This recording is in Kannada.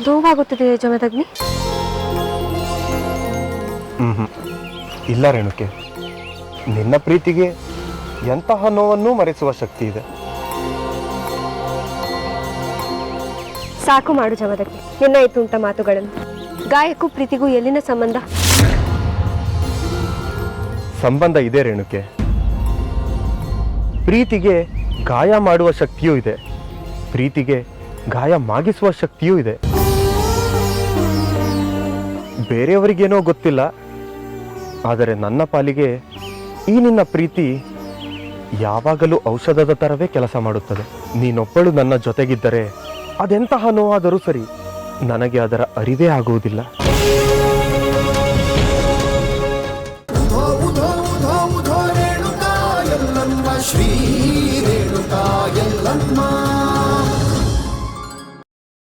ನೋವಾಗುತ್ತಿದೆ ಜಮದಗ್ನಿ? ಹ್ಞೂ ಇಲ್ಲ ರೇಣುಕೆ. ನಿನ್ನ ಪ್ರೀತಿಗೆ ಎಂತಹ ನೋವನ್ನು ಮರೆಸುವ ಶಕ್ತಿ ಇದೆ. ಸಾಕು ಮಾಡು ಜಮದಗ್ನಿ. ನಿನ್ನ ಈ ತುಂಟ ಮಾತುಗಳನ್ನು. ಗಾಯಕ್ಕೂ ಪ್ರೀತಿಗೂ ಎಲ್ಲಿನ ಸಂಬಂಧ? ಸಂಬಂಧ ಇದೆ ರೇಣುಕೆ. ಪ್ರೀತಿಗೆ ಗಾಯ ಮಾಡುವ ಶಕ್ತಿಯೂ ಇದೆ. ಪ್ರೀತಿಗೆ ಗಾಯ ಮಾಗಿಸುವ ಶಕ್ತಿಯೂ ಇದೆ. ಬೇರೆಯವರಿಗೇನೋ ಗೊತ್ತಿಲ್ಲ. ಆದರೆ ನನ್ನ ಪಾಲಿಗೆ ಈ ನಿನ್ನ ಪ್ರೀತಿ ಯಾವಾಗಲೂ ಔಷಧದ ಥರವೇ ಕೆಲಸ ಮಾಡುತ್ತದೆ. ನೀನೊಬ್ಬಳು ನನ್ನ ಜೊತೆಗಿದ್ದರೆ ಅದೆಂತಹ ನೋವಾದರೂ ಸರಿ ನನಗೆ ಅದರ ಅರಿವೇ ಆಗುವುದಿಲ್ಲ. ಶ್ರೀ